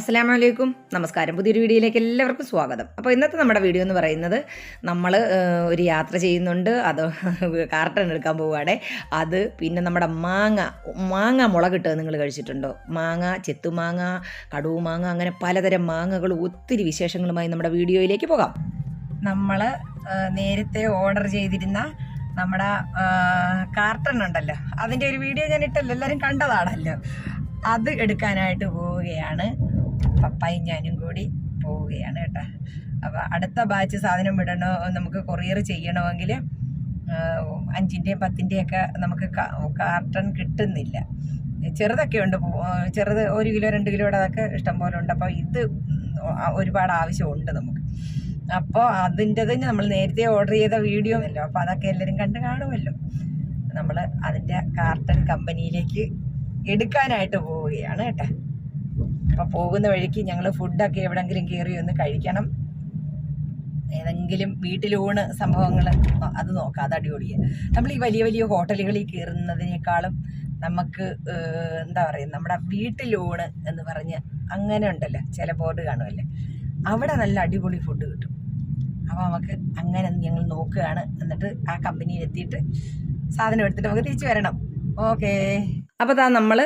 അസ്സലാമു അലൈക്കും നമസ്കാരം. പുതിയൊരു വീഡിയോയിലേക്ക് എല്ലാവർക്കും സ്വാഗതം. അപ്പോൾ ഇന്നത്തെ നമ്മുടെ വീഡിയോ എന്ന് പറയുന്നത് നമ്മൾ ഒരു യാത്ര ചെയ്യുന്നുണ്ട്. അത് കാർട്ടൺ എടുക്കാൻ പോവുകയാണെ. അത് പിന്നെ നമ്മുടെ മാങ്ങ മാങ്ങ മുളകിട്ട് നിങ്ങൾ കഴിച്ചിട്ടുണ്ടോ? മാങ്ങ ചെത്തുമാങ്ങ കടുവുമാങ്ങ അങ്ങനെ പലതരം മാങ്ങകൾ ഒത്തിരി വിശേഷങ്ങളുമായി നമ്മുടെ വീഡിയോയിലേക്ക് പോകാം. നമ്മൾ നേരത്തെ ഓർഡർ ചെയ്തിരുന്ന നമ്മുടെ കാർട്ടൺ ഉണ്ടല്ലോ. അതിന്റെ ഒരു വീഡിയോ ഞാൻ ഇട്ടല്ലോ. എല്ലാവരും കണ്ടതാണല്ലോ. അത് എടുക്കാനായിട്ട് പോവുകയാണ്. പപ്പായും ഞാനും കൂടി പോവുകയാണ് കേട്ടോ. അപ്പോൾ അടുത്ത ബാച്ച് സാധനം വിടണോ? നമുക്ക് കൊറിയർ ചെയ്യണമെങ്കിൽ അഞ്ചിന്റെയും പത്തിന്റെയും ഒക്കെ നമുക്ക് കാർട്ടൺ കിട്ടുന്നില്ല. ചെറുതൊക്കെ ഉണ്ട്. ചെറുത് ഒരു കിലോ രണ്ട് കിലോയുടെ അതൊക്കെ ഇഷ്ടം പോലെ ഉണ്ട്. അപ്പോൾ ഇത് ഒരുപാട് ആവശ്യമുണ്ട് നമുക്ക്. അപ്പോൾ തന്നെ നമ്മൾ നേരത്തെ ഓർഡർ ചെയ്ത വീഡിയോ അല്ലോ അപ്പോൾ അതൊക്കെ എല്ലാവരും കണ്ട് കാണുമല്ലോ. നമ്മൾ അതിന്റെ കാർട്ടൺ കമ്പനിയിലേക്ക് എടുക്കാനായിട്ട് പോവുകയാണ് കേട്ടോ. അപ്പോൾ പോകുന്ന വഴിക്ക് ഞങ്ങൾ ഫുഡൊക്കെ എവിടെങ്കിലും കയറി ഒന്ന് കഴിക്കണം. ഏതെങ്കിലും വീട്ടിലൂണ് സംഭവങ്ങൾ അത് നോക്കാം അത് അടിപൊളിയാണ് നമ്മൾ ഈ വലിയ വലിയ ഹോട്ടലുകളിൽ കയറുന്നതിനേക്കാളും നമുക്ക് എന്താ പറയുക നമ്മുടെ വീട്ടിലൂണ് എന്ന് പറഞ്ഞ് അങ്ങനെ ഉണ്ടല്ലോ ചില ബോർഡ് കാണുമല്ലേ? അവിടെ നല്ല അടിപൊളി ഫുഡ് കിട്ടും. അപ്പോൾ നമുക്ക് അങ്ങനെ ഞങ്ങൾ നോക്കുകയാണ്. എന്നിട്ട് ആ കമ്പനിയിൽ എത്തിയിട്ട് സാധനം എടുത്തിട്ട് നമുക്ക് തിരിച്ചു വരണം. ഓക്കേ അപ്പോൾ അതാ നമ്മൾ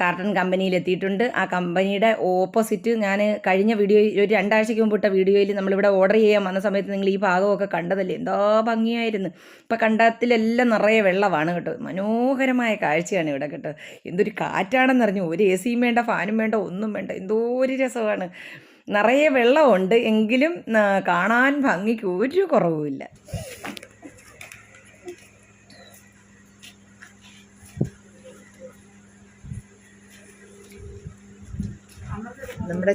കാർട്ടൺ കമ്പനിയിൽ എത്തിയിട്ടുണ്ട് ആ കമ്പനിയുടെ ഓപ്പോസിറ്റ് ഞാൻ കഴിഞ്ഞ വീഡിയോ ഒരു രണ്ടാഴ്ചയ്ക്ക് മുമ്പ് ഇട്ട വീഡിയോയിൽ നമ്മളിവിടെ ഓർഡർ ചെയ്യാൻ വന്ന സമയത്ത് നിങ്ങൾ ഈ ഭാഗമൊക്കെ കണ്ടതല്ലേ? എന്തോ ഭംഗിയായിരുന്നു. ഇപ്പം കണ്ടത്തിലെല്ലാം നിറയെ വെള്ളമാണ് കേട്ടോ. മനോഹരമായ കാഴ്ചയാണ് ഇവിടെ കേട്ടോ. എന്തൊരു കാറ്റാണെന്നറിഞ്ഞു ഒരു എ സിയും വേണ്ട ഫാനും വേണ്ട ഒന്നും വേണ്ട. എന്തോ ഒരു രസമാണ്. നിറയെ വെള്ളമുണ്ട്. എങ്കിലും കാണാൻ ഭംഗിക്ക് ഒരു കുറവുമില്ല. നമ്മുടെ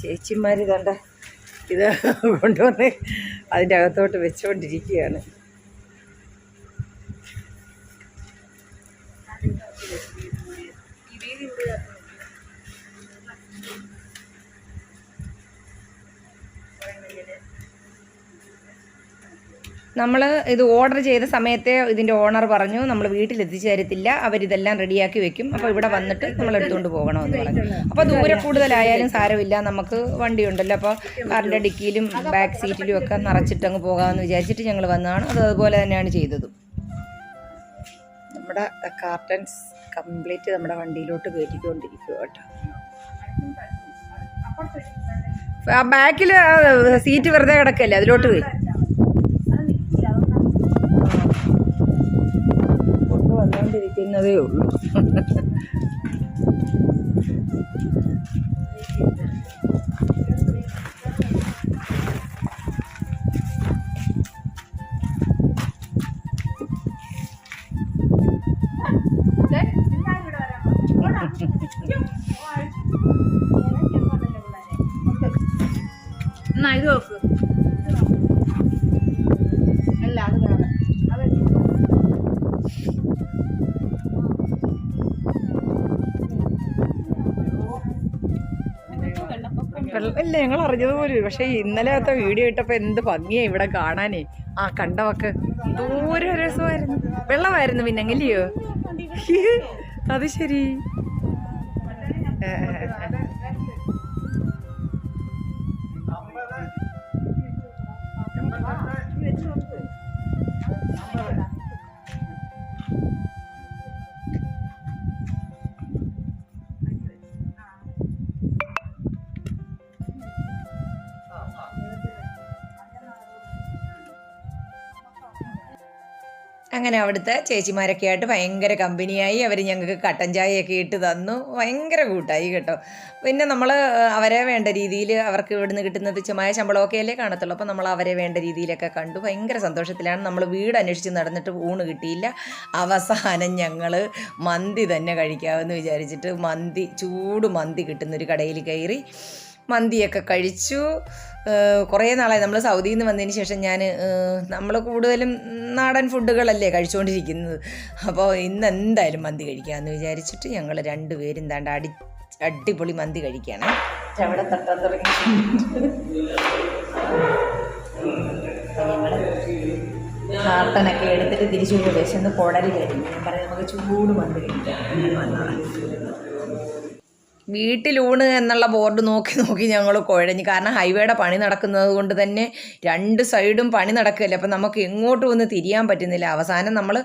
ചേച്ചിമാർ കണ്ട ഇത് കൊണ്ടുവന്ന് അതിന്റെ അകത്തോട്ട് വെച്ചുകൊണ്ടിരിക്കുകയാണ് നമ്മൾ ഇത് ഓർഡർ ചെയ്ത സമയത്തെ ഇതിന്റെ ഓണർ പറഞ്ഞു നമ്മൾ വീട്ടിൽ എത്തിച്ചു തരത്തില്ല അവരിതെല്ലാം റെഡിയാക്കി വെക്കും. അപ്പോൾ ഇവിടെ വന്നിട്ട് നമ്മൾ എടുത്തുകൊണ്ട് പോകണമെന്ന് പറഞ്ഞു. അപ്പോൾ ദൂരെ കൂടുതലായാലും സാരമില്ല നമുക്ക് വണ്ടി ഉണ്ടല്ലോ അപ്പോൾ കാറിന്റെ ഡിക്കിയിലും ബാക്ക് സീറ്റിലും ഒക്കെ നിറച്ചിട്ട് അങ്ങ് പോകാമെന്ന് വിചാരിച്ചിട്ട് ഞങ്ങൾ വന്നതാണ്. അത് അതുപോലെ തന്നെയാണ് ചെയ്തത്. നമ്മുടെ കാർട്ടൻസ് കംപ്ലീറ്റ് നമ്മുടെ വണ്ടിയിലോട്ട് കയറ്റിക്കൊണ്ടിരിക്കുക കേട്ടോ ബാക്കിൽ സീറ്റ് വെറുതെ കിടക്കല്ലേ? അതിലോട്ട് പോയി. കൊണ്ടുവന്നുകൊണ്ടിരിക്കുന്നതേ ഉള്ളൂ ഞങ്ങൾ അറിഞ്ഞതുപോലെ പക്ഷേ ഇന്നലത്തെ വീഡിയോ ഇട്ടപ്പോൾ എന്ത് ഭംഗിയാ ഇവിടെ കാണാനേ. ആ കണ്ടവക്ക് ദൂരെ രസമായിരുന്നു. വെള്ളമായിരുന്നു പിന്നെ അത് ശരി. Thank ഏ, അങ്ങനെ അവിടുത്തെ ചേച്ചിമാരൊക്കെ ആയിട്ട് ഭയങ്കര കമ്പനിയായി. അവർ ഞങ്ങൾക്ക് കട്ടൻ ചായയൊക്കെ ഇട്ട് തന്നു. ഭയങ്കര കൂട്ടായി കേട്ടോ. പിന്നെ നമ്മൾ അവരെ വേണ്ട രീതിയിൽ അവർക്ക് ഇവിടുന്ന് കിട്ടുന്ന തുച്ഛമായ ശമ്പളമൊക്കെ അല്ലേ കാണത്തുള്ളൂ. അപ്പോൾ നമ്മൾ അവരെ വേണ്ട രീതിയിലൊക്കെ കണ്ടു. ഭയങ്കര സന്തോഷത്തിലാണ്. നമ്മൾ വീട് അന്വേഷിച്ച് നടന്നിട്ട് ഊണ് കിട്ടിയില്ല. അവസാനം ഞങ്ങൾ മന്തി തന്നെ കഴിക്കാമെന്ന് വിചാരിച്ചിട്ട് മന്തി ചൂട് മന്തി കിട്ടുന്നൊരു കടയിൽ കയറി. മന്തിയൊക്കെ കഴിച്ചു. കുറേ നാളായി. നമ്മൾ സൗദിയിൽ നിന്ന് വന്നതിന് ശേഷം ഞാൻ നമ്മൾ കൂടുതലും നാടൻ ഫുഡുകളല്ലേ കഴിച്ചുകൊണ്ടിരിക്കുന്നത് അപ്പോൾ ഇന്ന് എന്തായാലും മന്തി കഴിക്കാമെന്ന് വിചാരിച്ചിട്ട് ഞങ്ങൾ രണ്ടുപേരും എന്താണ്ട് അടി അടിപൊളി മന്തി കഴിക്കുകയാണ് അവിടെ തട്ടാൻ തുടങ്ങി. ഞങ്ങൾ എടുത്തിട്ട് തിരിച്ചു വിശന്ന് കുടൽ കഴിഞ്ഞു ഞാൻ പറയാം നമുക്ക് ചൂട് മന്തി കഴിക്കാം. വീട്ടിലൂണ് എന്നുള്ള ബോർഡ് നോക്കി നോക്കി ഞങ്ങൾ കുഴഞ്ഞു. കാരണം ഹൈവേയുടെ പണി നടക്കുന്നത് കൊണ്ട് തന്നെ രണ്ട് സൈഡും പണി നടക്കില്ല അപ്പം നമുക്ക് എങ്ങോട്ട് ഒന്ന് തിരിയാൻ പറ്റുന്നില്ല. അവസാനം നമ്മൾ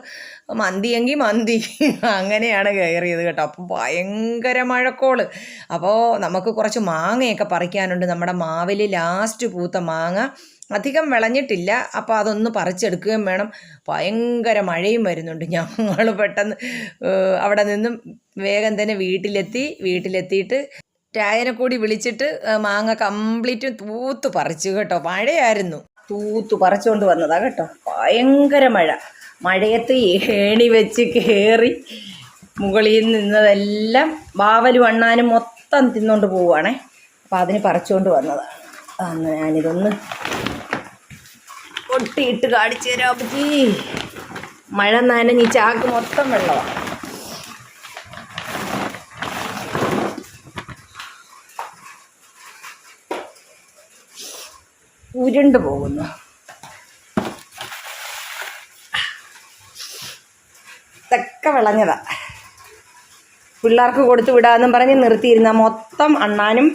മന്തിയെങ്കിൽ മന്തി. അങ്ങനെയാണ് കയറിയത് കേട്ടോ. അപ്പം ഭയങ്കര മഴക്കോൾ. അപ്പോൾ നമുക്ക് കുറച്ച് മാങ്ങയൊക്കെ പറിക്കാനുണ്ട്. നമ്മുടെ മാവിൽ ലാസ്റ്റ് പൂത്ത മാങ്ങ അധികം വിളഞ്ഞിട്ടില്ല. അപ്പോൾ അതൊന്ന് പറിച്ചെടുക്കുകയും വേണം. ഭയങ്കര മഴയും വരുന്നുണ്ട്. ഞങ്ങൾ പെട്ടെന്ന് അവിടെ നിന്നും വേഗം തന്നെ വീട്ടിലെത്തി വീട്ടിലെത്തിയിട്ട് രായനെ കൂടി വിളിച്ചിട്ട് മാങ്ങ കംപ്ലീറ്റ് തൂത്ത് പറിച്ചു കേട്ടോ. മഴയായിരുന്നു. തൂത്ത് പറിച്ചുകൊണ്ട് വന്നതാ കേട്ടോ. ഭയങ്കര മഴ. മഴയത്ത് ഏണി വെച്ച് കയറി മുകളിൽ നിന്നതെല്ലാം ബാവലും വണ്ണാനും മൊത്തം തിന്നുകൊണ്ട് പോവുകയാണേ അപ്പം അതിന് പറിച്ചുകൊണ്ട് വന്നതാണ് അന്ന് ഞാനിതൊന്ന് പൊട്ടിയിട്ട് കാണിച്ചു തരാം മഴ നനഞ്ഞ് ചാക്ക് മൊത്തം വെള്ളമാണ് ഉരുണ്ട് പോകുന്നു. ഇതൊക്കെ വിളഞ്ഞതാ. പിള്ളേർക്ക് കൊടുത്തു വിടാമെന്നും പറഞ്ഞ് നിർത്തിയിരുന്ന മൊത്തം അണ്ണാനും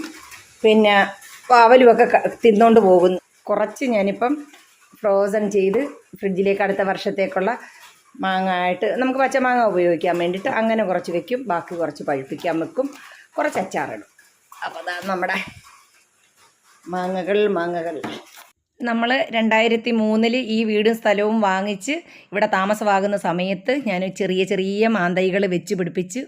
പിന്നെ പാവലുമൊക്കെ തിന്നുകൊണ്ട് പോകുന്നു. കുറച്ച് ഞാനിപ്പം ഫ്രോസൺ ചെയ്ത് ഫ്രിഡ്ജിലേക്ക് അടുത്ത വർഷത്തേക്കുള്ള മാങ്ങ ആയിട്ട് നമുക്ക് പച്ചമാങ്ങ ഉപയോഗിക്കാൻ വേണ്ടിയിട്ട് അങ്ങനെ കുറച്ച് വെക്കും. ബാക്കി കുറച്ച് പഴുപ്പിക്കാൻ വെക്കും. കുറച്ച് അച്ചാറിടും. അപ്പോൾ അതാണ് നമ്മുടെ മാങ്ങകൾ മാങ്ങകൾ. നമ്മൾ രണ്ടായിരത്തി മൂന്നിൽ ഈ വീടും സ്ഥലവും വാങ്ങിച്ച് ഇവിടെ താമസമാകുന്ന സമയത്ത് ഞാൻ ചെറിയ ചെറിയ മാന്തൈകൾ വെച്ച് പിടിപ്പിച്ച്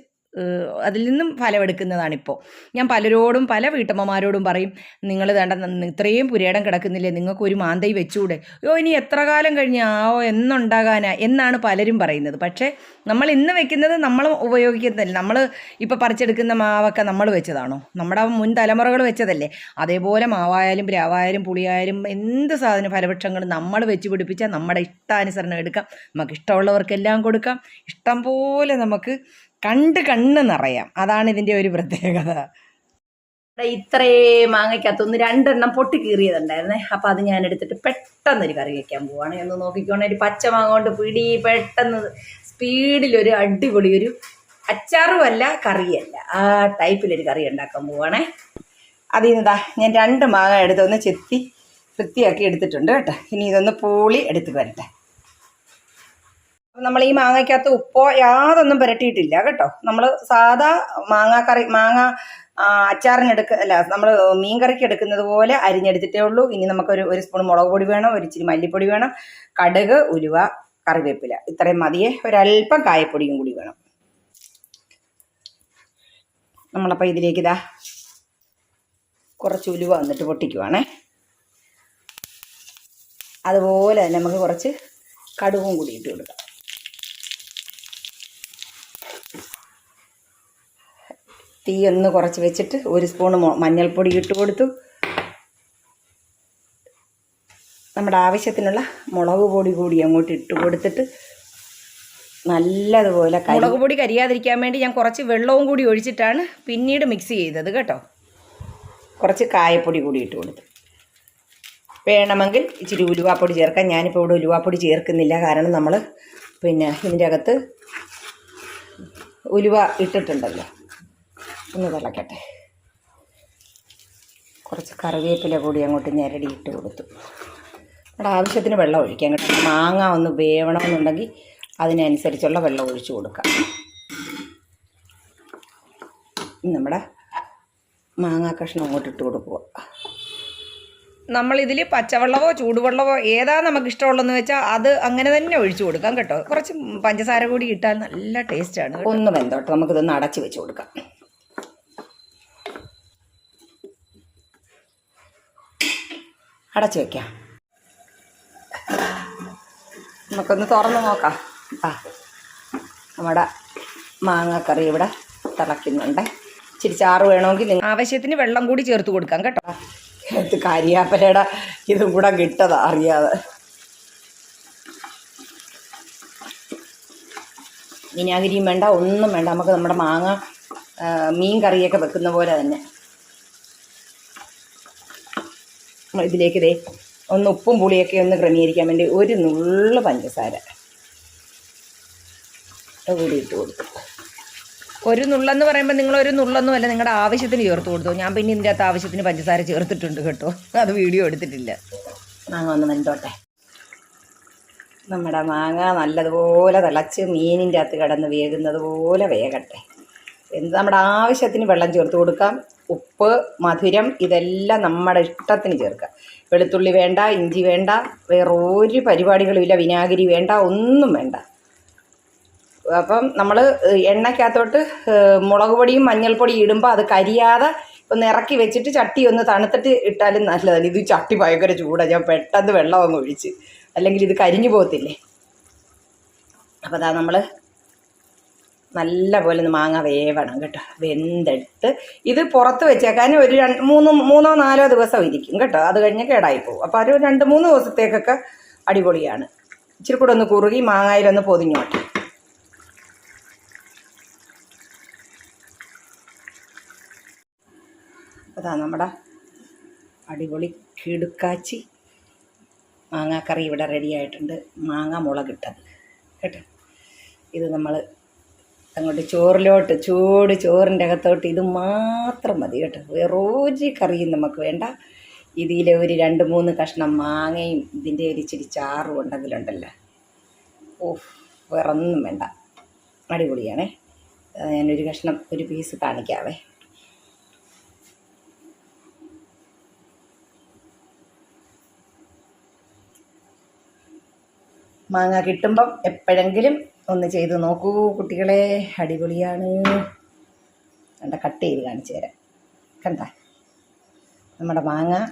അതിൽ നിന്നും ഫലമെടുക്കുന്നതാണിപ്പോൾ. ഞാൻ പലരോടും പല വീട്ടമ്മമാരോടും പറയും നിങ്ങൾ വേണ്ട ഇത്രയും പുരേടം കിടക്കുന്നില്ലേ നിങ്ങൾക്ക് ഒരു മാന്തൈ വെച്ചുകൂടെ ഓ ഇനി എത്ര കാലം കഴിഞ്ഞാവോ എന്നുണ്ടാകാനാ എന്നാണ് പലരും പറയുന്നത്. പക്ഷേ നമ്മൾ ഇന്ന് വെക്കുന്നത് നമ്മൾ ഉപയോഗിക്കുന്നില്ല നമ്മൾ ഇപ്പോൾ പറിച്ചെടുക്കുന്ന മാവൊക്കെ നമ്മൾ വെച്ചതാണോ? നമ്മുടെ മുൻ തലമുറകൾ വെച്ചതല്ലേ? അതേപോലെ മാവായാലും പ്ലാവായാലും പുളിയായാലും എന്ത് സാധന ഫലവൃക്ഷങ്ങൾ നമ്മൾ വെച്ച് പിടിപ്പിച്ചാൽ നമ്മുടെ ഇഷ്ടാനുസരണം എടുക്കാം. നമുക്ക് ഇഷ്ടമുള്ളവർക്കെല്ലാം കൊടുക്കാം. ഇഷ്ടം പോലെ നമുക്ക് കണ്ട് കണ്ണ് നിറയാം. അതാണ് ഇതിന്റെ ഒരു പ്രത്യേകത. ഇത്രേ ഇത്രേ മാങ്ങയ്ക്കകത്തൊന്ന് രണ്ടെണ്ണം പൊട്ടി കീറിയതുണ്ടായിരുന്നേ. അപ്പം അത് ഞാൻ എടുത്തിട്ട് പെട്ടെന്ന് ഒരു കറി വെക്കാൻ പോവാണ്. എന്ന് നോക്കിക്കോണേ ഒരു പച്ച മാങ്ങ കൊണ്ട് പിടി പെട്ടെന്ന് സ്പീഡിൽ ഒരു അടിപൊളി ഒരു അച്ചാറും അല്ല കറിയല്ല. ആ ടൈപ്പിലൊരു കറി ഉണ്ടാക്കാൻ പോവാണേ. അതിൽ ഞാൻ രണ്ട് മാങ്ങ എടുത്തൊന്ന് ചെത്തി വൃത്തിയാക്കി എടുത്തിട്ടുണ്ട് കേട്ടോ. ഇനി ഇതൊന്ന് പൂളി എടുത്ത് വരട്ടെ. അപ്പം നമ്മൾ ഈ മാങ്ങയ്ക്കകത്ത് ഉപ്പോ യാതൊന്നും പുരട്ടിയിട്ടില്ല കേട്ടോ. നമ്മൾ സാധാ മാങ്ങ കറി മാങ്ങ അച്ചാറിനെടുക്ക അല്ല നമ്മൾ മീൻ കറിക്ക് എടുക്കുന്നത് പോലെ അരിഞ്ഞെടുത്തിട്ടേ ഉള്ളൂ. ഇനി നമുക്കൊരു ഒരു സ്പൂൺ മുളക് പൊടി വേണം ഒരു ഇച്ചിരി മല്ലിപ്പൊടി വേണം കടുക് ഉലുവ കറിവേപ്പില. ഇത്രയും മതിയെ. ഒരല്പം കായപ്പൊടിയും കൂടി വേണം. നമ്മളപ്പോൾ ഇതിലേക്ക് ഇതാ കുറച്ച് ഉലുവ വന്നിട്ട് പൊട്ടിക്കുവാണേ. അതുപോലെ തന്നെ നമുക്ക് കുറച്ച് കടുകും കൂടി ഇട്ട് കൊടുക്കാം. തീ ഒന്ന് കുറച്ച് വെച്ചിട്ട് ഒരു സ്പൂൺ മഞ്ഞൾപ്പൊടി ഇട്ട് കൊടുത്തു. നമ്മുടെ ആവശ്യത്തിനുള്ള മുളക് പൊടി കൂടി അങ്ങോട്ട് ഇട്ട് കൊടുത്തിട്ട് നല്ലതുപോലെ മുളക് പൊടി കരിയാതിരിക്കാൻ വേണ്ടി ഞാൻ കുറച്ച് വെള്ളവും കൂടി ഒഴിച്ചിട്ടാണ് പിന്നീട് മിക്സ് ചെയ്തത് കേട്ടോ. കുറച്ച് കായപ്പൊടി കൂടി ഇട്ട് കൊടുത്തു. വേണമെങ്കിൽ ഇച്ചിരി ഉലുവാപ്പൊടി ചേർക്കാം. ഞാനിപ്പോൾ ഇവിടെ ഉലുവാപ്പൊടി ചേർക്കുന്നില്ല. കാരണം നമ്മൾ പിന്നെ ഇതിന്റെ അകത്ത് ഉലുവ ഇട്ടിട്ടുണ്ടല്ലോ. ഒന്ന് തിളക്കട്ടെ. കുറച്ച് കറിവേപ്പില കൂടി അങ്ങോട്ട് ഞെരടി ഇട്ട് കൊടുത്തു. അവിടെ ആവശ്യത്തിന് വെള്ളം ഒഴിക്കാം കേട്ടോ. മാങ്ങ ഒന്ന് വേവണമെന്നുണ്ടെങ്കിൽ അതിനനുസരിച്ചുള്ള വെള്ളം ഒഴിച്ചു കൊടുക്കാം. നമ്മുടെ മാങ്ങാ കഷ്ണം അങ്ങോട്ട് ഇട്ട് കൊടുക്കുക. നമ്മളിതിൽ പച്ചവെള്ളമോ ചൂടുവെള്ളമോ ഏതാ നമുക്ക് ഇഷ്ടമുള്ളതെന്ന് വെച്ചാൽ അത് അങ്ങനെ തന്നെ ഒഴിച്ചു കൊടുക്കാം കേട്ടോ. കുറച്ച് പഞ്ചസാര കൂടി ഇട്ടാൽ നല്ല ടേസ്റ്റാണ് ഒന്ന് വെന്തോട്ടെ. നമുക്കിതൊന്ന് അടച്ച് വെച്ച് കൊടുക്കാം. അടച്ച് വയ്ക്കാം നമുക്കൊന്ന് തുറന്ന് നോക്കാം. ആ നമ്മുടെ മാങ്ങാക്കറി ഇവിടെ തിളയ്ക്കുന്നുണ്ട്. ഇച്ചിരി ചാറ് വേണമെങ്കിൽ നിങ്ങൾ ആവശ്യത്തിന് വെള്ളം കൂടി ചേർത്ത് കൊടുക്കാം കേട്ടോ. ഇത് കരിയാപ്പലയുടെ ഇതും കൂടെ കിട്ടതാ അറിയാതെ. വിനാഗിരിയും വേണ്ട ഒന്നും വേണ്ട. നമുക്ക് നമ്മുടെ മാങ്ങ മീൻ കറിയൊക്കെ വെക്കുന്ന പോലെ തന്നെ നമ്മൾ ഇതിലേക്ക് ദേ ഒന്ന് ഉപ്പും പുളിയൊക്കെ ഒന്ന് ക്രമീകരിക്കാൻ വേണ്ടി ഒരു നുള്ള പഞ്ചസാര കൂടി ഇട്ട് കൊടുക്കും. ഒരു നുള്ളെന്ന് പറയുമ്പോൾ നിങ്ങൾ ഒരു നുള്ളൊന്നും അല്ല നിങ്ങളുടെ ആവശ്യത്തിന് ചേർത്ത് കൊടുത്തു. ഞാൻ പിന്നെ ഇതിന്റെ അകത്ത് ആവശ്യത്തിന് പഞ്ചസാര ചേർത്തിട്ടുണ്ട് കേട്ടോ. അത് വീഡിയോ എടുത്തിട്ടില്ല. മാങ്ങ ഒന്ന് വെന്തോട്ടെ. നമ്മുടെ മാങ്ങ നല്ലതുപോലെ തിളച്ച് മീനിന്റെ അകത്ത് കിടന്ന് വേകുന്നത് പോലെ വേകട്ടെ. എന്ത് നമ്മുടെ ആവശ്യത്തിന് വെള്ളം ചേർത്ത് കൊടുക്കാം. ഉപ്പ് മധുരം ഇതെല്ലാം നമ്മുടെ ഇഷ്ടത്തിന് ചേർക്കുക. വെളുത്തുള്ളി വേണ്ട ഇഞ്ചി വേണ്ട വേറെ ഒരു പരിപാടികളുമില്ല വിനാഗിരി വേണ്ട ഒന്നും വേണ്ട. അപ്പം നമ്മൾ എണ്ണയ്ക്കകത്തോട്ട് മുളക് പൊടിയും മഞ്ഞൾപ്പൊടിയും ഇടുമ്പോൾ അത് കരിയാതെ ഒന്ന് ഇറക്കി വെച്ചിട്ട് ചട്ടി ഒന്ന് തണുത്തിട്ട് ഇട്ടാലും നല്ലതാണ്. ഇത് ചട്ടി ഭയങ്കര ചൂടാണ് ഞാൻ പെട്ടെന്ന് വെള്ളം അങ്ങ് ഒഴിച്ച്. അല്ലെങ്കിൽ ഇത് കരിഞ്ഞു പോകത്തില്ലേ? അപ്പോൾ അതാ നമ്മൾ നല്ല പോലെ മാങ്ങ വേവണം കേട്ടോ. വെന്തെടുത്ത് ഇത് പുറത്ത് വെച്ചേക്കാൻ ഒരു രണ്ട് മൂന്ന് മൂന്നോ നാലോ ദിവസം ഇരിക്കും കേട്ടോ. അത് കഴിഞ്ഞ് കേടായി പോകും. അപ്പോൾ ഒരു രണ്ട് മൂന്ന് ദിവസത്തേക്കൊക്കെ അടിപൊളിയാണ്. ഇച്ചിരി കൂടെ ഒന്ന് കുറുകി മാങ്ങയിലൊന്ന് പൊതിഞ്ഞോട്ടെ അതാ നമ്മുടെ അടിപൊളി കിടുക്കാച്ചി മാങ്ങാക്കറി ഇവിടെ റെഡി ആയിട്ടുണ്ട്. മാങ്ങ മുളകിട്ടത്. കേട്ടോ. ഇത് നമ്മൾ അങ്ങോട്ട് ചോറിലോട്ട് ചൂട് ചോറിന്റെ അകത്തോട്ട് ഇത് മാത്രം മതി കേട്ടോ. വെറോജി കറിയും നമുക്ക് വേണ്ട. ഇതിലെ ഒരു രണ്ട് മൂന്ന് കഷ്ണം മാങ്ങയും ഇതിന്റെ ഒരു ഇച്ചിരി ചാറും ഉണ്ടെങ്കിലുണ്ടല്ലോ. ഓഹ് വേറൊന്നും വേണ്ട. അടിപൊളിയാണേ. ഞാനൊരു കഷ്ണം ഒരു പീസ് കാണിക്കാവേ. മാങ്ങ കിട്ടുമ്പം എപ്പോഴെങ്കിലും ഒന്ന് ചെയ്ത് നോക്കൂ. കുട്ടികളെ അടിപൊളിയാണ്. കണ്ട കട്ട് ചെയ്ത് കാണിച്ചു തരാം. കണ്ട നമ്മുടെ മാങ്ങ.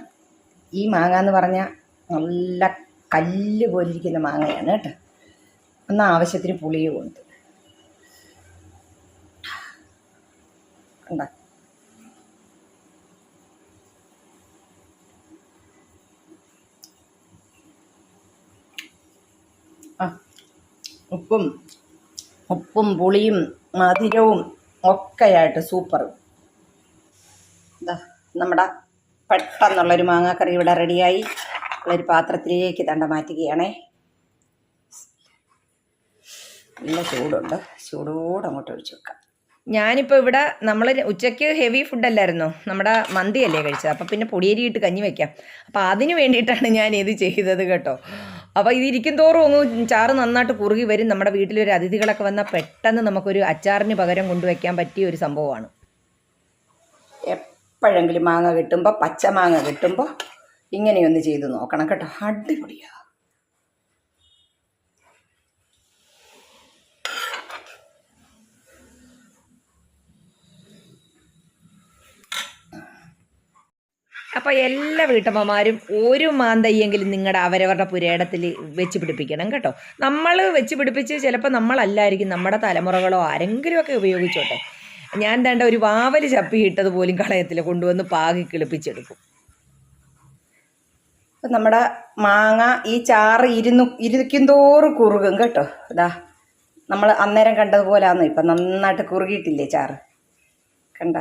ഈ മാങ്ങ എന്ന് പറഞ്ഞാൽ നല്ല കല്ല് പോലിരിക്കുന്ന മാങ്ങയാണ് കേട്ടോ. ഒന്ന് ആവശ്യത്തിന് പുളിയും ഉണ്ട്. കണ്ട ഉപ്പും ഉപ്പും പുളിയും മധുരവും ഒക്കെയായിട്ട് സൂപ്പർ നമ്മുടെ പെട്ടെന്നുള്ളൊരു മാങ്ങാക്കറി ഇവിടെ റെഡിയായി ഒരു പാത്രത്തിലേക്ക് തണ്ട മാറ്റുകയാണേ. നല്ല ചൂടുണ്ട്. ചൂടോടെ അങ്ങോട്ട് ഒഴിച്ചു വെക്കാം. ഞാനിപ്പോൾ ഇവിടെ നമ്മൾ ഉച്ചയ്ക്ക് ഹെവി ഫുഡല്ലായിരുന്നു നമ്മുടെ മന്തിയല്ലേ കഴിച്ചത്. അപ്പോൾ പിന്നെ പൊടിയരിയിട്ട് കഞ്ഞി വയ്ക്കാം അപ്പോൾ അതിന് വേണ്ടിയിട്ടാണ് ഞാൻ ഇത് ചെയ്തത് കേട്ടോ. അപ്പോൾ ഇത് ഇരിക്കും തോറും ഒന്ന് ചാറ് നന്നായിട്ട് കുറുകി വരും. നമ്മുടെ വീട്ടിലൊരു അതിഥികളൊക്കെ വന്നാൽ പെട്ടെന്ന് നമുക്കൊരു അച്ചാറിന് പകരം കൊണ്ടുവയ്ക്കാൻ പറ്റിയ ഒരു സംഭവമാണ്. എപ്പോഴെങ്കിലും മാങ്ങ കിട്ടുമ്പോൾ പച്ച മാങ്ങ കിട്ടുമ്പോൾ ഇങ്ങനെയൊന്ന് ചെയ്ത് നോക്കണം കേട്ടോ. അടിപൊളിയാണ് അപ്പോൾ എല്ലാ വീട്ടമ്മമാരും ഒരു മാന്തയ്യെങ്കിലും നിങ്ങളുടെ അവരവരുടെ പുരയിടത്തിൽ വെച്ച് പിടിപ്പിക്കണം കേട്ടോ. നമ്മൾ വെച്ച് പിടിപ്പിച്ച് ചിലപ്പോൾ നമ്മളല്ലായിരിക്കും നമ്മുടെ തലമുറകളോ ആരെങ്കിലുമൊക്കെ ഉപയോഗിച്ചോട്ടെ. ഞാൻ തേണ്ട ഒരു വാവൽ ചപ്പി ഇട്ടത് പോലും കളയത്തിൽ കൊണ്ടുവന്ന് പാകി കിളിപ്പിച്ചെടുക്കും. അപ്പം നമ്മുടെ മാങ്ങ ഈ ചാറ് ഇരുന്നു ഇരിക്കും തോറും കുറുകും കേട്ടോ. ഇതാ നമ്മൾ അന്നേരം കണ്ടതുപോലാന്ന്. ഇപ്പം നന്നായിട്ട് കുറുകിയിട്ടില്ലേ ചാറ്? കണ്ട?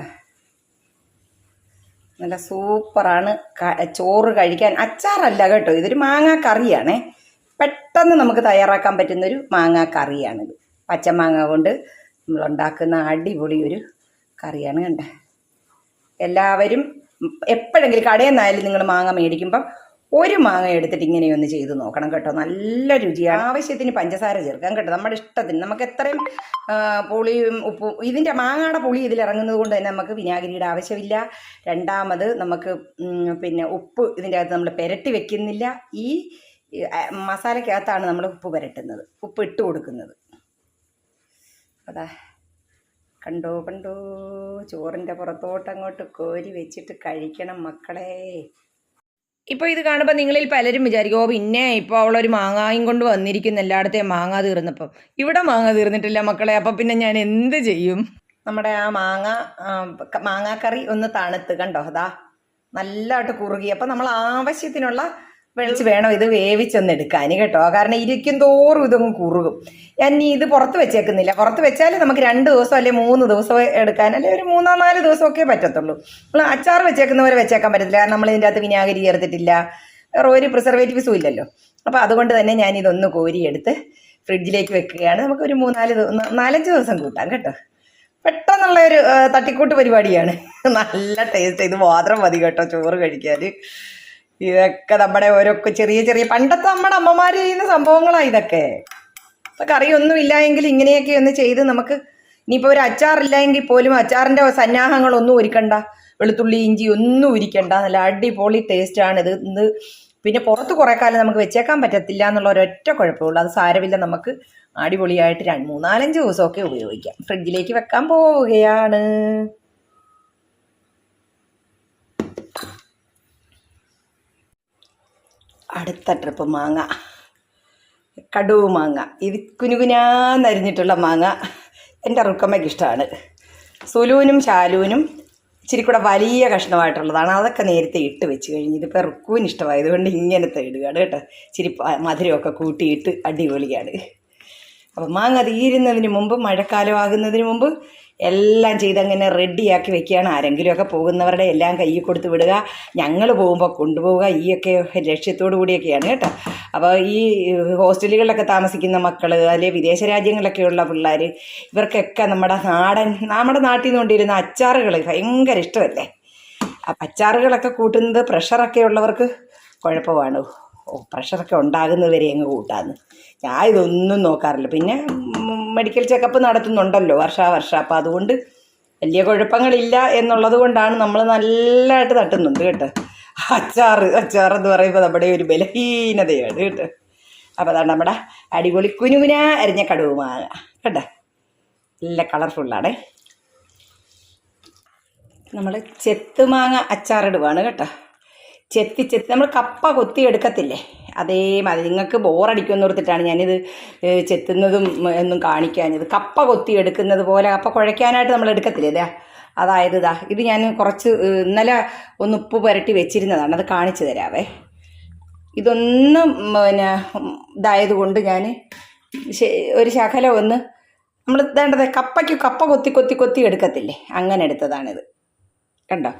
നല്ല സൂപ്പറാണ്. ചോറ് കഴിക്കാൻ അച്ചാറല്ല കേട്ടോ. ഇതൊരു മാങ്ങാ കറിയാണേ. പെട്ടെന്ന് നമുക്ക് തയ്യാറാക്കാൻ പറ്റുന്നൊരു മാങ്ങാ കറിയാണിത്. പച്ചമാങ്ങ കൊണ്ട് നമ്മൾ ഉണ്ടാക്കുന്ന അടിപൊളി ഒരു കറിയാണ് കണ്ടേ. എല്ലാവരും എപ്പോഴെങ്കിലും കടയിൽ നിന്നായാലും നിങ്ങൾ മാങ്ങ മേടിക്കുമ്പം ഒരു മാങ്ങ എടുത്തിട്ട് ഇങ്ങനെയൊന്ന് ചെയ്ത് നോക്കണം കേട്ടോ. നല്ല രുചിയാണ്. ആവശ്യത്തിന് പഞ്ചസാര ചേർക്കാം കേട്ടോ. നമ്മുടെ ഇഷ്ടത്തിന്. നമുക്ക് എത്രയും പുളിയും ഉപ്പും ഇതിന്റെ മാങ്ങയുടെ പുളി ഇതിലിറങ്ങുന്നത് കൊണ്ട് തന്നെ നമുക്ക് വിനാഗിരിയുടെ ആവശ്യമില്ല. രണ്ടാമത് നമുക്ക് പിന്നെ ഉപ്പ് ഇതിന്റെ അകത്ത് നമ്മൾ പുരട്ടി വെക്കുന്നില്ല. ഈ മസാലക്കകത്താണ് നമ്മൾ ഉപ്പ് പുരട്ടുന്നത്. ഉപ്പ് ഇട്ട് കൊടുക്കുന്നത്. അതാ. കണ്ടോ കണ്ടോ? ചോറിന്റെ പുറത്തോട്ട് അങ്ങോട്ട് കോരി വെച്ചിട്ട് കഴിക്കണം മക്കളെ. ഇപ്പോൾ ഇത് കാണുമ്പോൾ നിങ്ങളിൽ പലരും വിചാരിക്കും ഓ പിന്നെ ഇപ്പോൾ അവളൊരു മാങ്ങായും കൊണ്ട് വന്നിരിക്കുന്ന എല്ലായിടത്തെയും മാങ്ങ തീർന്നപ്പം. ഇവിടെ മാങ്ങ തീർന്നിട്ടില്ല മക്കളെ അപ്പം പിന്നെ ഞാൻ എന്ത് ചെയ്യും? നമ്മുടെ ആ മാങ്ങ മാങ്ങാക്കറി ഒന്ന് തണുത്ത് കണ്ടോ? അതാ നല്ലതായിട്ട് കുറുകി. അപ്പം നമ്മൾ ആവശ്യത്തിനുള്ള വെളിച്ച് വേണം ഇത് വേവിച്ചൊന്ന് എടുക്കാൻ കേട്ടോ? കാരണം ഇരിക്കും തോറും ഇതങ്ങ് കുറുകും. ഞാൻ ഇനി ഇത് പുറത്ത് വെച്ചേക്കുന്നില്ല. പുറത്ത് വെച്ചാൽ നമുക്ക് രണ്ട് ദിവസം അല്ലെങ്കിൽ മൂന്ന് ദിവസം എടുക്കാൻ അല്ലെങ്കിൽ ഒരു മൂന്നോ നാല് ദിവസമൊക്കെ പറ്റത്തുള്ളൂ. നമ്മൾ അച്ചാർ വെച്ചേക്കുന്ന പോലെ വെച്ചേക്കാൻ പറ്റത്തില്ല. കാരണം നമ്മൾ ഇതിന്റെ അകത്ത് വിനാഗിരി ചേർത്തിട്ടില്ല. വേറെ ഒരു പ്രിസർവേറ്റീവ്സും ഇല്ലല്ലോ. അപ്പോൾ അതുകൊണ്ട് തന്നെ ഞാൻ ഇതൊന്ന് കോരിയെടുത്ത് ഫ്രിഡ്ജിലേക്ക് വെക്കുകയാണ്. നമുക്ക് ഒരു മൂന്നാൽ നാലഞ്ച് ദിവസം കൂട്ടാം കേട്ടോ. പെട്ടെന്നുള്ള ഒരു തട്ടിക്കൂട്ട് പരിപാടിയാണ്. നല്ല ടേസ്റ്റ് ഇത് മാത്രം മതി കേട്ടോ ചോറ് കഴിക്കാൻ ഇതൊക്കെ നമ്മുടെ ഓരോ ചെറിയ ചെറിയ പണ്ടത്തെ നമ്മുടെ അമ്മമാർ ചെയ്യുന്ന സംഭവങ്ങളാണ് ഇതൊക്കെ. ഇപ്പം കറിയൊന്നും ഇല്ലായെങ്കിൽ ഇങ്ങനെയൊക്കെ ഒന്ന് ചെയ്ത് നമുക്ക് ഇനിയിപ്പോൾ ഒരു അച്ചാറില്ലായെങ്കിൽ പോലും അച്ചാറിന്റെ സന്നാഹങ്ങളൊന്നും ഒരുക്കണ്ട. വെളുത്തുള്ളി ഇഞ്ചി ഒന്നും ഉരിക്കണ്ട. നല്ല അടിപൊളി ടേസ്റ്റ് ടേസ്റ്റാണിത് ഇത്. പിന്നെ പുറത്ത് കുറേ കാലം നമുക്ക് വെച്ചേക്കാൻ പറ്റത്തില്ല എന്നുള്ള ഒരൊറ്റ കുഴപ്പമുള്ളൂ അത് സാരമില്ല. നമുക്ക് അടിപൊളിയായിട്ട് രണ്ട് മൂന്നാലഞ്ച് ദിവസമൊക്കെ ഉപയോഗിക്കാം. ഫ്രിഡ്ജിലേക്ക് വെക്കാൻ പോവുകയാണ്. അടുത്ത ട്രിപ്പ് മാങ്ങ. കടുവ് മാങ്ങ. ഇത് കുനുകുനാന്നരിഞ്ഞിട്ടുള്ള മാങ്ങ. എന്റെ റുക്കമ്മയ്ക്ക് ഇഷ്ടമാണ്. സുലുവിനും ശാലുവിനും ഇച്ചിരി കൂടെ വലിയ കഷ്ണമായിട്ടുള്ളതാണ്. അതൊക്കെ നേരത്തെ ഇട്ട് വെച്ച് കഴിഞ്ഞ് ഇതിപ്പോൾ റുക്കുവിന് ഇഷ്ടമായതുകൊണ്ട് ഇങ്ങനത്തെ ഇടുകയാണ് കേട്ടോ. ഇച്ചിരി മധുരമൊക്കെ കൂട്ടിയിട്ട് അടിപൊളിയാണ്. അപ്പം മാങ്ങ തീരുന്നതിന് മുമ്പ് മഴക്കാലമാകുന്നതിന് മുമ്പ് എല്ലാം ചെയ്തങ്ങനെ റെഡിയാക്കി വെക്കുകയാണ്. ആരെങ്കിലുമൊക്കെ പോകുന്നവരുടെ എല്ലാം കയ്യിൽ കൊടുത്ത് വിടുക. ഞങ്ങൾ പോകുമ്പോൾ കൊണ്ടുപോവുക. ഈയൊക്കെ ലക്ഷ്യത്തോടു കൂടിയൊക്കെയാണ് കേട്ടോ. അപ്പോൾ ഈ ഹോസ്റ്റലുകളിലൊക്കെ താമസിക്കുന്ന മക്കൾ അല്ലെങ്കിൽ വിദേശ രാജ്യങ്ങളിലൊക്കെയുള്ള പിള്ളേർ ഇവർക്കൊക്കെ നമ്മുടെ നാടൻ നമ്മുടെ നാട്ടിൽ നിന്ന് കൊണ്ടിരുന്ന അച്ചാറുകൾ ഭയങ്കര ഇഷ്ടമല്ലേ? അപ്പം അച്ചാറുകളൊക്കെ കൂട്ടുന്നത് പ്രഷറൊക്കെ ഉള്ളവർക്ക് കുഴപ്പമാണ്. ഓ പ്രഷറൊക്കെ ഉണ്ടാകുന്നവരെ അങ്ങ് കൂട്ടാന്ന്. ഞാൻ ഇതൊന്നും നോക്കാറില്ല. പിന്നെ മെഡിക്കൽ ചെക്കപ്പ് നടത്തുന്നുണ്ടല്ലോ വർഷാവർഷം. അപ്പം അതുകൊണ്ട് വലിയ കുഴപ്പങ്ങളില്ല എന്നുള്ളത് കൊണ്ടാണ് നമ്മൾ നല്ലതായിട്ട് തട്ടുന്നുണ്ട് കേട്ടോ. അച്ചാർ അച്ചാർ എന്ന് പറയുമ്പോൾ നമ്മുടെ ഒരു ബലഹീനതയാണ് കേട്ടോ. അപ്പോൾ അതാണ് നമ്മുടെ അടിപൊളി കുനുകുന അരിഞ്ഞ കടുവ് മാങ്ങ കേട്ടോ. നല്ല കളർഫുള്ളാണേ നമ്മൾ ചെത്തുമാങ്ങ അച്ചാറിടുവാണ് കേട്ടോ. ചെത്തി ചെത്തി. നമ്മൾ കപ്പ കൊത്തി എടുക്കത്തില്ലേ? അതേമാതിരി നിങ്ങൾക്ക് ബോറടിക്കുമെന്ന് ഓർത്തിട്ടാണ് ഞാനിത് ചെത്തുന്നതും എന്നും കാണിക്കാഞ്ഞത്. കപ്പ കൊത്തി എടുക്കുന്നത് പോലെ കപ്പ കുഴയ്ക്കാനായിട്ട് നമ്മൾ എടുക്കത്തില്ലേ ഇതാ? അതായത് ഇതാ ഇത് ഞാൻ കുറച്ച് ഇന്നലെ ഒന്ന് ഉപ്പ് പുരട്ടി വെച്ചിരുന്നതാണ് അത് കാണിച്ചു തരാവേ. ഇതൊന്ന് പിന്നെ ഇതായത് കൊണ്ട് ഞാൻ ഒരു ശകല ഒന്ന് നമ്മൾ വേണ്ടത് കപ്പയ്ക്ക് കപ്പ കൊത്തി കൊത്തി കൊത്തി എടുക്കത്തില്ലേ? അങ്ങനെ എടുത്തതാണിത്. കണ്ടോ?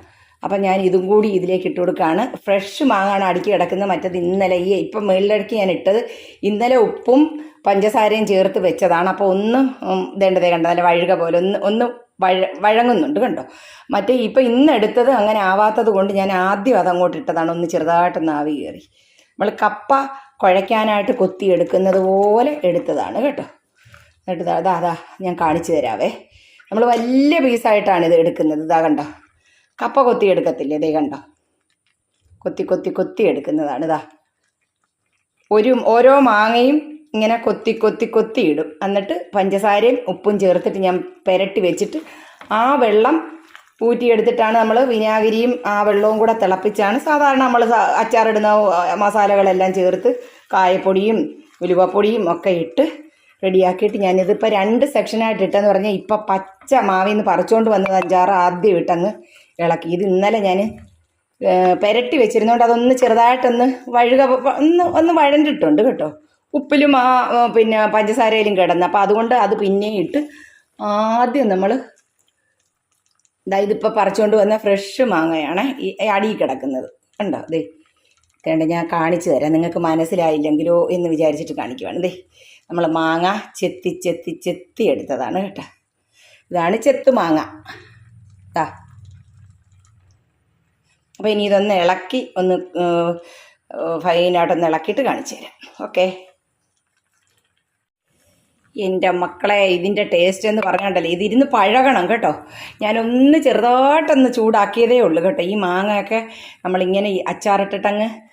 അപ്പം ഞാൻ ഇതും കൂടി ഇതിലേക്ക് ഇട്ട് കൊടുക്കുകയാണ്. ഫ്രഷ് മാങ്ങാണ് അടുക്കി കിടക്കുന്നത്. മറ്റത് ഇന്നലെ ഈ ഇപ്പം മേളിലടുക്കി ഞാൻ ഇട്ടത്. ഇന്നലെ ഉപ്പും പഞ്ചസാരയും ചേർത്ത് വെച്ചതാണ്. അപ്പോൾ ഒന്ന് ഇതേണ്ടതേ കണ്ടോ? നല്ല വഴുക പോലെ ഒന്ന് ഒന്ന് വഴ വഴങ്ങുന്നുണ്ട് കണ്ടോ? മറ്റേ ഇപ്പം ഇന്ന് എടുത്തത് അങ്ങനെ ആവാത്തത് കൊണ്ട് ഞാൻ ആദ്യം അതങ്ങോട്ട് ഇട്ടതാണ്. ഒന്ന് ചെറുതായിട്ടൊന്ന് ആവി കയറി. നമ്മൾ കപ്പ കുഴയ്ക്കാനായിട്ട് കൊത്തി എടുക്കുന്നത് പോലെ എടുത്തതാണ് കേട്ടോ. എന്നിട്ട് അതാ അതാ ഞാൻ കാണിച്ചു തരാവേ. നമ്മൾ വലിയ പീസായിട്ടാണ് ഇത് എടുക്കുന്നത്. ഇതാ കണ്ടോ? കപ്പ കൊത്തി എടുക്കത്തില്ലേ ഇതേ കണ്ടോ. കൊത്തി കൊത്തി കൊത്തി എടുക്കുന്നതാണ്. ഇതാ ഒരു ഓരോ മാങ്ങയും ഇങ്ങനെ കൊത്തി കൊത്തി കൊത്തി ഇടും. എന്നിട്ട് പഞ്ചസാരയും ഉപ്പും ചേർത്തിട്ട് ഞാൻ പെരട്ടി വെച്ചിട്ട് ആ വെള്ളം ഊറ്റിയെടുത്തിട്ടാണ് നമ്മൾ വിനാഗിരിയും ആ വെള്ളവും കൂടെ തിളപ്പിച്ചാണ് സാധാരണ നമ്മൾ അച്ചാറിടുന്ന മസാലകളെല്ലാം ചേർത്ത് കായപ്പൊടിയും ഉലുവപ്പൊടിയും ഒക്കെ ഇട്ട് റെഡിയാക്കിയിട്ട് ഞാനിതിപ്പോൾ രണ്ട് സെക്ഷനായിട്ട് ഇട്ടെന്ന് പറഞ്ഞാൽ ഇപ്പം പച്ച മാവിൽ നിന്ന് പറിച്ചുകൊണ്ട് വന്നത് അഞ്ചാറ് ആദ്യം ഇട്ടങ്ങ് ഇളക്കി. ഇത് ഇന്നലെ ഞാൻ പെരട്ടി വെച്ചിരുന്നതുകൊണ്ട് അതൊന്ന് ചെറുതായിട്ടൊന്ന് വഴുക ഒന്ന് ഒന്ന് വഴണ്ടിട്ടുണ്ട് കേട്ടോ. ഉപ്പിലും ആ പിന്നെ പഞ്ചസാരയിലും കിടന്ന്. അപ്പോൾ അതുകൊണ്ട് അത് പിന്നെയും ഇട്ട് ആദ്യം നമ്മൾ ഇതാ ഇതിപ്പോൾ പറിച്ചുകൊണ്ട് വന്ന ഫ്രഷ് മാങ്ങയാണ് ഈ അടിയിൽ കിടക്കുന്നത്. ഉണ്ടോ ദേ വേണ്ട ഞാൻ കാണിച്ചു തരാം. നിങ്ങൾക്ക് മനസ്സിലായില്ലെങ്കിലോ എന്ന് വിചാരിച്ചിട്ട് കാണിക്കുവാണ്. ദേ നമ്മൾ മാങ്ങ ചെത്തി ചെത്തി ചെത്തി എടുത്തതാണ് കേട്ടോ. ഇതാണ് ചെത്തു മാങ്ങ. ദാ. അപ്പോൾ ഇനി ഇതൊന്ന് ഇളക്കി ഒന്ന് ഫൈനായിട്ടൊന്ന് ഇളക്കിയിട്ട് കാണിച്ചു തരാം. ഓക്കെ. എന്റെ മക്കളെ ഇതിന്റെ ടേസ്റ്റ് എന്ന് പറഞ്ഞാണ്ടല്ലോ ഇതിരുന്ന് പഴകണം കേട്ടോ. ഞാനൊന്ന് ചെറുതായിട്ടൊന്ന് ചൂടാക്കിയതേ ഉള്ളൂ കേട്ടോ. ഈ മാങ്ങയൊക്കെ നമ്മളിങ്ങനെ അച്ചാറിട്ടിട്ടങ്ങ്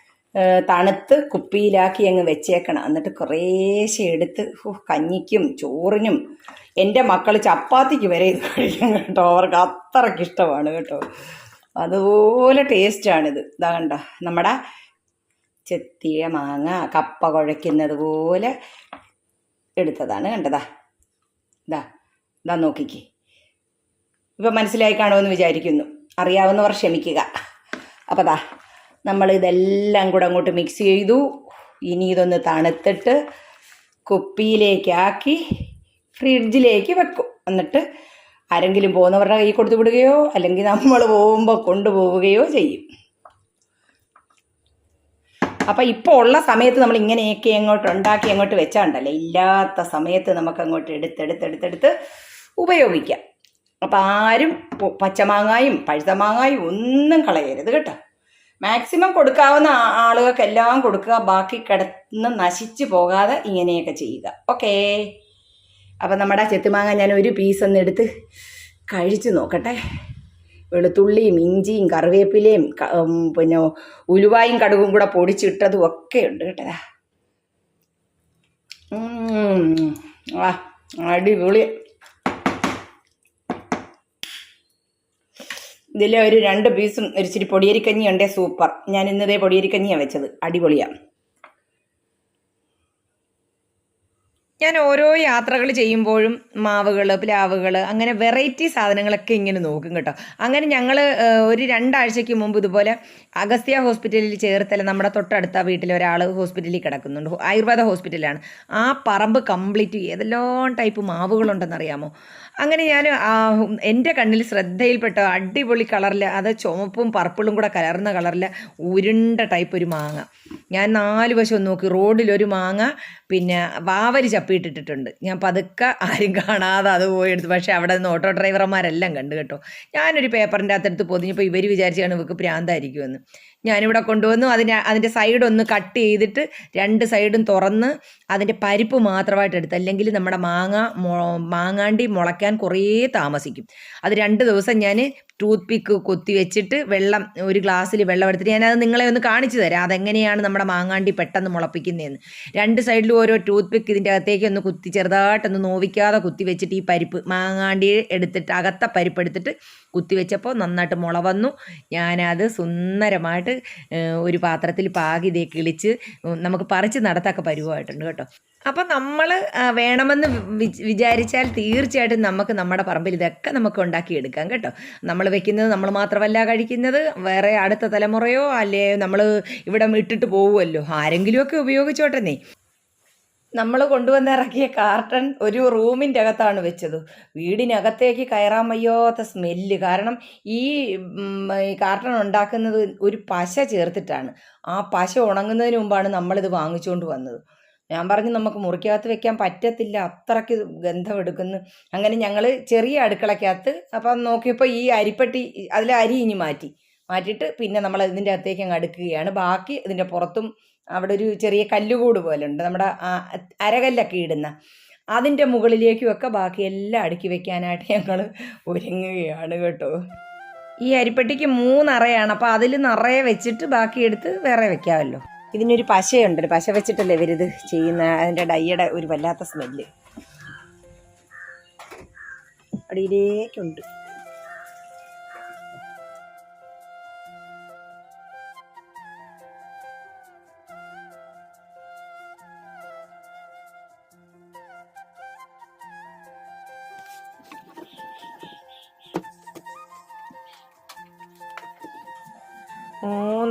തണുത്ത് കുപ്പിയിലാക്കി അങ്ങ് വെച്ചേക്കണം. എന്നിട്ട് കുറേശ്ശെ എടുത്ത് കഞ്ഞിക്കും ചോറിനും എന്റെ മക്കൾ ചപ്പാത്തിക്ക് വരെ ഇത് കഴിക്കും കേട്ടോ. അവർക്ക് അത്രയ്ക്ക് ഇഷ്ടമാണ് കേട്ടോ. അതുപോലെ ടേസ്റ്റാണിത്. ഇതാ കണ്ടോ നമ്മുടെ ചെത്തിയ മാങ്ങ കപ്പ കുഴയ്ക്കുന്നത് പോലെ എടുത്തതാണ് കണ്ടതാ. ഇതാ ഇതാ നോക്കിക്ക്. ഇപ്പം മനസ്സിലായി കാണുമെന്ന് വിചാരിക്കുന്നു. അറിയാവുന്നവർ ക്ഷമിക്കുക. അപ്പോൾ ദാ നമ്മൾ ഇതെല്ലാം കൂടെ അങ്ങോട്ട് മിക്സ് ചെയ്തു. ഇനി ഇതൊന്ന് തണുത്തിട്ട് കുപ്പിയിലേക്കാക്കി ഫ്രിഡ്ജിലേക്ക് വെക്കും. എന്നിട്ട് ആരെങ്കിലും പോകുന്നവരുടെ കൈ കൊടുത്തു വിടുകയോ അല്ലെങ്കിൽ നമ്മൾ പോകുമ്പോൾ കൊണ്ടുപോവുകയോ ചെയ്യും. അപ്പം ഇപ്പോൾ ഉള്ള സമയത്ത് നമ്മൾ ഇങ്ങനെയൊക്കെ അങ്ങോട്ട് ഉണ്ടാക്കി അങ്ങോട്ട് വെച്ചാണ്ടല്ലേ? ഇല്ലാത്ത സമയത്ത് നമുക്ക് അങ്ങോട്ട് എടുത്തെടുത്തെടുത്തെടുത്ത് ഉപയോഗിക്കാം. അപ്പം ആരും പച്ചമാങ്ങായും പഴുത്തമാങ്ങായും ഒന്നും കളയരുത് കേട്ടോ. മാക്സിമം കൊടുക്കാവുന്ന ആളുകൾക്കെല്ലാം കൊടുക്കുക. ബാക്കി കിടന്ന് നശിച്ചു പോകാതെ ഇങ്ങനെയൊക്കെ ചെയ്യുക. ഓക്കേ അപ്പം നമ്മുടെ ചെത്തുമാങ്ങ ഞാൻ ഒരു പീസ് ഒന്ന് എടുത്ത് കഴിച്ചു നോക്കട്ടെ. വെളുത്തുള്ളിയും ഇഞ്ചിയും കറിവേപ്പിലയും പിന്നെ ഉലുവായും കടുകും കൂടെ പൊടിച്ചിട്ടതും ഒക്കെ ഉണ്ട് കേട്ടതാ. ആ അടിപൊളി. ഇതിലെ ഒരു രണ്ട് പീസും ഒരു ഇച്ചിരി പൊടിയരിക്കഞ്ഞി ഉണ്ടേ സൂപ്പർ ഞാൻ ഇന്നതേ പൊടിയരിക്കഞ്ഞിയാണ് വെച്ചത്. അടിപൊളിയാണ് ഞാൻ ഓരോ യാത്രകൾ ചെയ്യുമ്പോഴും മാവുകൾ പ്ലാവുകൾ അങ്ങനെ വെറൈറ്റി സാധനങ്ങളൊക്കെ ഇങ്ങനെ നോക്കും കേട്ടോ. അങ്ങനെ ഞങ്ങൾ ഒരു രണ്ടാഴ്ചയ്ക്ക് മുമ്പ് ഇതുപോലെ അഗസ്ത്യ ഹോസ്പിറ്റലിൽ ചേർത്തല നമ്മുടെ തൊട്ടടുത്ത വീട്ടിൽ ഒരാൾ ഹോസ്പിറ്റലിൽ കിടക്കുന്നുണ്ട്. ആയുർവേദ ഹോസ്പിറ്റലാണ്. ആ പറമ്പ് കംപ്ലീറ്റ് ഏതെല്ലാം ടൈപ്പ് മാവുകളുണ്ടെന്നറിയാമോ? അങ്ങനെ ഞാൻ എന്റെ കണ്ണിൽ ശ്രദ്ധയിൽപ്പെട്ട അടിപൊളി കളറിൽ അത് ചുമപ്പും പർപ്പിളും കൂടെ കലർന്ന കളറിൽ ഉരുണ്ട ടൈപ്പ് ഒരു മാങ്ങ. ഞാൻ നാല് വശം നോക്കി. റോഡിലൊരു മാങ്ങ പിന്നെ വാവൽ ചപ്പിയിട്ടിട്ടുണ്ട് ഞാൻ പതുക്കെ ആരും കാണാതെ അത് പോയി എടുത്തു. പക്ഷേ അവിടെ നിന്ന് ഓട്ടോ ഡ്രൈവർമാരെല്ലാം കണ്ടു കേട്ടോ. ഞാനൊരു പേപ്പറിന്റെ അകത്തെടുത്ത് പൊതിഞ്ഞപ്പോൾ ഇവർ വിചാരിച്ചാണ് ഇവർക്ക് പ്രാന്തായിരിക്കുമെന്ന്. ഞാനിവിടെ കൊണ്ടുവന്നു. അതിന്റെ അതിന്റെ സൈഡ് ഒന്ന് കട്ട് ചെയ്തിട്ട് രണ്ട് സൈഡും തുറന്ന് അതിന്റെ പരിപ്പ് മാത്രമായിട്ട് എടുത്ത് അല്ലെങ്കിൽ നമ്മുടെ മാങ്ങ മാങ്ങാണ്ടി മുളയ്ക്കാൻ കുറേ താമസിക്കും. അത് രണ്ട് ദിവസം ഞാൻ ടൂത്ത് പിക്ക് കൊത്തി വെച്ചിട്ട് വെള്ളം ഒരു ഗ്ലാസ്സിൽ വെള്ളം എടുത്തിട്ട് ഞാനത് നിങ്ങളെ ഒന്ന് കാണിച്ചു തരാം. അതെങ്ങനെയാണ് നമ്മുടെ മാങ്ങാണ്ടി പെട്ടെന്ന് മുളപ്പിക്കുന്നതെന്ന്. രണ്ട് സൈഡിലും ഓരോ ടൂത്ത് പിക്ക് ഇതിന്റെ അകത്തേക്ക് ഒന്ന് കുത്തി ചെറുതായിട്ടൊന്ന് നോവിക്കാതെ കുത്തി വെച്ചിട്ട് ഈ പരിപ്പ് മാങ്ങാണ്ടി എടുത്തിട്ട് അകത്ത പരിപ്പ് എടുത്തിട്ട് കുത്തി വെച്ചപ്പോൾ നന്നായിട്ട് മുള വന്നു. ഞാനത് സുന്ദരമായിട്ട് ഏഹ്, ഒരു പാത്രത്തിൽ പാകി ഇതേ കിളിച്ച് നമുക്ക് പറിച്ച് നടത്തൊക്കെ പരിവമായിട്ടുണ്ട് കേട്ടോ. അപ്പം നമ്മൾ വേണമെന്ന് വിചാരിച്ചാൽ തീർച്ചയായിട്ടും നമുക്ക് നമ്മുടെ പറമ്പിൽ ഇതൊക്കെ നമുക്ക് ഉണ്ടാക്കിയെടുക്കാം കേട്ടോ. നമ്മൾ വെക്കുന്നത് നമ്മൾ മാത്രമല്ല കഴിക്കുന്നത് വേറെ അടുത്ത തലമുറയോ അല്ലേ നമ്മൾ ഇവിടെ ഇട്ടിട്ട് പോവുമല്ലോ. ആരെങ്കിലുമൊക്കെ ഉപയോഗിച്ചോട്ടെന്നേ നമ്മൾ കൊണ്ടുവന്ന് ഇറക്കിയ കാർട്ടൺ ഒരു റൂമിന്റെ അകത്താണ് വെച്ചത്. വീടിനകത്തേക്ക് കയറാൻ വയ്യാത്ത സ്മെല്ല്. കാരണം ഈ കാർട്ടൺ ഉണ്ടാക്കുന്നത് ഒരു പശ ചേർത്തിട്ടാണ്. ആ പശ ഉണങ്ങുന്നതിന് മുമ്പാണ് നമ്മളിത് വാങ്ങിച്ചുകൊണ്ട് വന്നത്. ഞാൻ പറഞ്ഞു നമുക്ക് മുറിക്കകത്ത് വെക്കാൻ പറ്റത്തില്ല. അത്രയ്ക്ക് ഗന്ധമെടുക്കുന്നു. അങ്ങനെ ഞങ്ങൾ ചെറിയ അടുക്കളക്കകത്ത് അപ്പം നോക്കിയപ്പോൾ ഈ അരിപ്പെട്ടി അതിലെ അരി ഇനി മാറ്റി. മാറ്റിയിട്ട് പിന്നെ നമ്മൾ ഇതിന്റെ അകത്തേക്ക് അങ്ങ് അടുക്കുകയാണ്. ബാക്കി ഇതിന്റെ പുറത്തും അവിടെ ഒരു ചെറിയ കല്ലുകൂട് പോലെ ഉണ്ട്. നമ്മുടെ അരകല്ലൊക്കെ ഇടുന്ന. അതിന്റെ മുകളിലേക്കും ഒക്കെ ബാക്കി എല്ലാം അടുക്കി വെക്കാനായിട്ട് ഞങ്ങൾ ഒരുങ്ങുകയാണ് കേട്ടോ. ഈ അരിപ്പെട്ടിക്ക് മൂന്നറയാണ്. അപ്പോൾ അതിൽ നിറയെ വെച്ചിട്ട് ബാക്കി എടുത്ത് വേറെ വെക്കാമല്ലോ. ഇതിനൊരു പശയുണ്ട്. ഒരു പശ വെച്ചിട്ടല്ലേ ഇവരിത് ചെയ്യുന്ന? അതിന്റെ ഡൈയുടെ ഒരു വല്ലാത്ത സ്മെല്ല്. അടിയിലേക്കുണ്ട്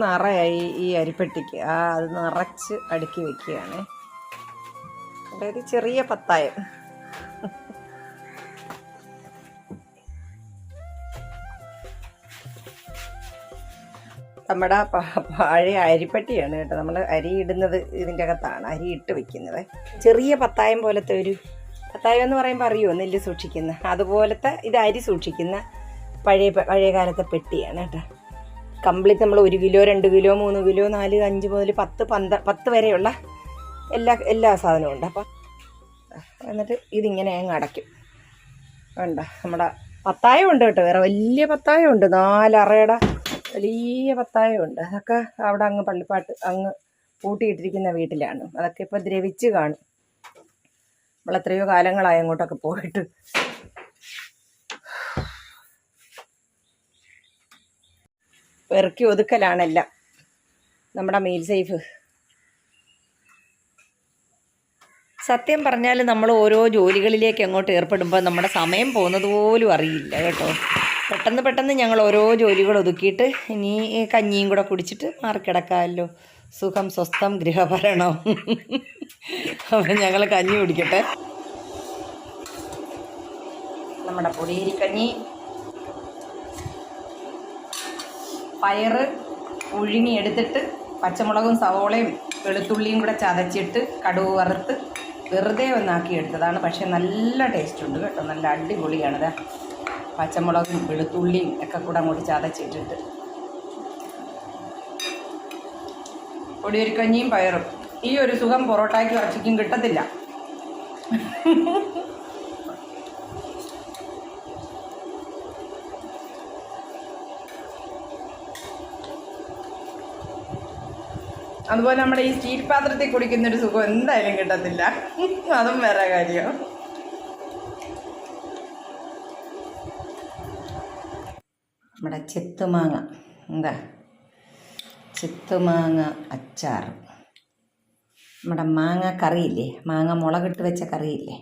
മൂന്നറയായി ഈ അരിപ്പെട്ടിക്ക്. ആ അത് നിറച്ച് അടുക്കി വെക്കുകയാണ്. അതായത് ചെറിയ പത്തായം. നമ്മുടെ പഴയ അരിപ്പെട്ടിയാണ് കേട്ടോ. നമ്മൾ അരി ഇടുന്നത് ഇതിന്റെ അകത്താണ് അരി ഇട്ട് വെക്കുന്നത്. ചെറിയ പത്തായം പോലത്തെ ഒരു പത്തായം എന്ന് പറയുമ്പോൾ അറിയുമോ നെല്ല് സൂക്ഷിക്കുന്ന. അതുപോലത്തെ ഇത് അരി സൂക്ഷിക്കുന്ന പഴയ പഴയ കാലത്തെ പെട്ടിയാണ് കേട്ടോ. കംപ്ലീറ്റ് നമ്മൾ ഒരു കിലോ രണ്ട് കിലോ മൂന്ന് കിലോ നാല് അഞ്ച് മുതൽ പത്ത് പന്ത പത്ത് വരെയുള്ള എല്ലാ എല്ലാ സാധനവും ഉണ്ട്. അപ്പം എന്നിട്ട് ഇതിങ്ങനെ അങ്ങ് അടയ്ക്കും. വേണ്ട നമ്മുടെ പത്തായം ഉണ്ട് കേട്ടോ. വേറെ വലിയ പത്തായം ഉണ്ട്. നാലറയുടെ വലിയ പത്തായം ഉണ്ട്. അതൊക്കെ അവിടെ അങ്ങ് പള്ളിപ്പാട്ട് അങ്ങ് പൂട്ടിയിട്ടിരിക്കുന്ന വീട്ടിലാണ്. അതൊക്കെ ഇപ്പോൾ ദ്രവിച്ച് കാണും. നമ്മളെത്രയോ കാലങ്ങളായി അങ്ങോട്ടൊക്കെ പോയിട്ട്. പെറുക്കി ഒതുക്കലാണെല്ലാം നമ്മുടെ മെയിൽ സേഫ്. സത്യം പറഞ്ഞാൽ നമ്മൾ ഓരോ ജോലികളിലേക്ക് അങ്ങോട്ട് ഏർപ്പെടുമ്പോൾ നമ്മുടെ സമയം പോകുന്നത് പോലും അറിയില്ല കേട്ടോ. പെട്ടെന്ന് പെട്ടെന്ന് ഞങ്ങൾ ഓരോ ജോലികൾ ഒതുക്കിയിട്ട് ഇനി കഞ്ഞിയും കൂടെ കുടിച്ചിട്ട് മാറിക്കിടക്കാമല്ലോ. സുഖം സ്വസ്ഥം ഗൃഹഭരണം. അപ്പം ഞങ്ങൾ കഞ്ഞി കുടിക്കട്ടെ. നമ്മുടെ പൊടിയരിക്കഞ്ഞി പയറ് ഉഴുങ്ങിയെടുത്തിട്ട് പച്ചമുളകും സവോളയും വെളുത്തുള്ളിയും കൂടെ ചതച്ചിട്ട് കടുവ് വറുത്ത് വെറുതെ ഒന്നാക്കി എടുത്തതാണ്. പക്ഷേ നല്ല ടേസ്റ്റ് ഉണ്ട് കേട്ടോ. നല്ല അടിപൊളിയാണിത് പച്ചമുളകും വെളുത്തുള്ളിയും ഒക്കെ കൂടെ അങ്ങോട്ട് ചതച്ചിട്ടിട്ട്. പൊടിയരിക്കഞ്ഞിയും പയറും. ഈ ഒരു സുഖം പൊറോട്ടയ്ക്കും ഇറച്ചിക്കും കിട്ടത്തില്ല. അതുപോലെ നമ്മുടെ ഈ സ്റ്റീൽ പാത്രത്തിൽ കുടിക്കുന്നൊരു സുഖം എന്തായാലും കിട്ടത്തില്ല. അതും വേറെ കാര്യം. നമ്മുടെ ചെത്തുമാങ്ങ. എന്താ? ചെത്തുമാങ്ങ അച്ചാർ. നമ്മുടെ മാങ്ങ കറിയില്ലേ? മാങ്ങ മുളകിട്ട് വെച്ച കറിയില്ലേ?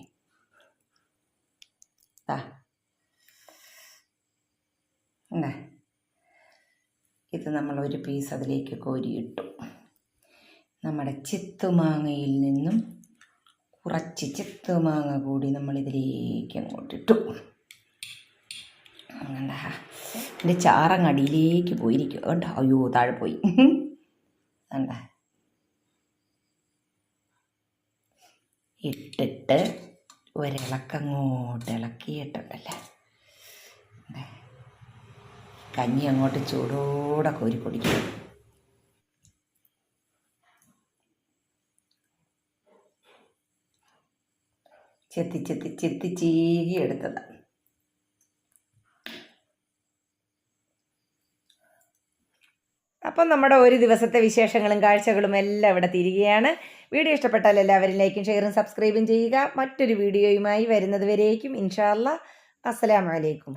എന്താ? ഇത് നമ്മൾ ഒരു പീസ് അതിലേക്ക് കോരിയിട്ടു. നമ്മുടെ ചെത്തുമാങ്ങയിൽ നിന്നും കുറച്ച് ചെത്തുമാങ്ങ കൂടി നമ്മൾ ഇതിലേക്ക് അങ്ങോട്ടിട്ടു. അങ്ങനെ എന്റെ ചാറങ്ങ് അടിയിലേക്ക് പോയിരിക്കും. കണ്ടോ? അയ്യോ താഴെ പോയി. കണ്ട? ഇട്ടിട്ട് ഒരിളക്കങ്ങോട്ട് ഇളക്കിയിട്ടുണ്ടല്ലേ. കഞ്ഞി അങ്ങോട്ട് ചൂടോടെ കോരി കുടിക്കും ചെത്തി ചെത്തി ചെത്തി ചീകി എടുത്തത്. അപ്പം നമ്മുടെ ഒരു ദിവസത്തെ വിശേഷങ്ങളും കാഴ്ചകളും എല്ലാം ഇവിടെ തിരികെയാണ്. വീഡിയോ ഇഷ്ടപ്പെട്ടാൽ എല്ലാവരും ലൈക്കും ഷെയറും സബ്സ്ക്രൈബും ചെയ്യുക. മറ്റൊരു വീഡിയോയുമായി വരുന്നത് വരേക്കും. ഇൻഷാല്ല അസ്സലാമലൈക്കും